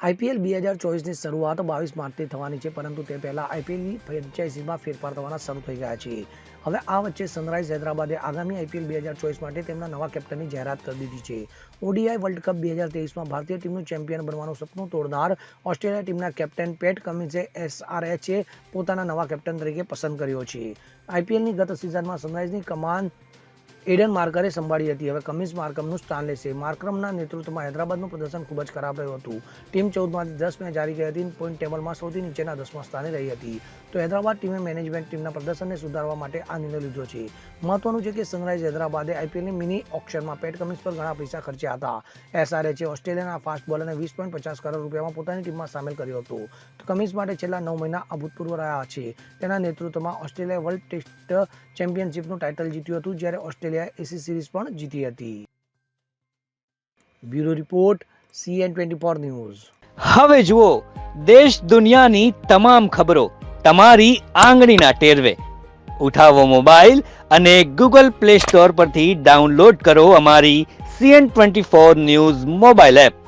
IPL બે હજાર ચોવીસની શરૂઆત બાવીસ માર્ચથી થવાની છે, પરંતુ તે પહેલાં આઈપીએલની ફ્રેન્ચાઇઝીમાં ફેરફાર થવાના શરૂ થઈ ગયા છે. હવે આ વચ્ચે સનરાઇઝ હૈદરાબાદે આગામી આઈપીએલ બે હજાર ચોવીસ માટે તેમના નવા કેપ્ટનની જાહેરાત કરી દીધી છે. ઓડીઆઈ વર્લ્ડ કપ બે હજાર તેવીસમાં ભારતીય ટીમનું ચેમ્પિયન બનવાનું સપનું તોડનાર ઓસ્ટ્રેલિયા ટીમના કેપ્ટન પેટ કમિન્સે એસઆરએચે પોતાના નવા કેપ્ટન તરીકે પસંદ કર્યો છે. આઈપીએલની ગત સિઝનમાં સનરાઇઝની કમાન એડન માર્કરે સંભાળી હતી. હવે કમિન્સ માર્કમનું સ્થાન લેશે. માર્કરમના નેતૃત્વમાં હૈદરાબાદનું પ્રદર્શન ખૂબ જ ખરાબ રહ્યું હતું. ટીમ ચૌદમાંથી દસ મેચ જારી ગઈ હતી. પોઈન્ટ ટેબલમાં સૌથી નીચેના દસમા સ્થાને રહી હતી. તો હૈદરાબાદ ટીમે મેનેજમેન્ટ ટીમના પ્રદર્શનને સુધારવા માટે આ નિર્ણય લીધો છે. મહત્વનું છે કે સનરાઇઝ હૈદરાબાદે આઈપીએલની મિની ઓક્શનમાં પેટ કમિન્સ પર ઘણા પૈસા ખર્ચ્યા હતા. એસઆરએચે ઓસ્ટ્રેલિયાના ફાસ્ટ બોલરને વીસ પોઈન્ટ પચાસ કરોડ રૂપિયામાં પોતાની ટીમમાં સામેલ કર્યો હતો. તો કમિન્સ માટે છેલ્લા નવ મહિના અભૂતપૂર્વ રહ્યા છે. તેના નેતૃત્વમાં ઓસ્ટ્રેલિયા વર્લ્ડ ટેસ્ટ ચેમ્પિયનશિપનું ટાઇટલ જીત્યું હતું, જ્યારે ઓસ્ટ્રેલિયાએ એસી સિરીઝ પણ જીતી હતી. Bureau report C N twenty four news. હવે જુઓ, દેશ દુનિયાની તમામ ખબરો તમારી આંગળીના ટેરવે. ઉઠાવો મોબાઈલ અને ગૂગલ પ્લે સ્ટોર પરથી ડાઉનલોડ કરો અમારી C N twenty four news mobile app.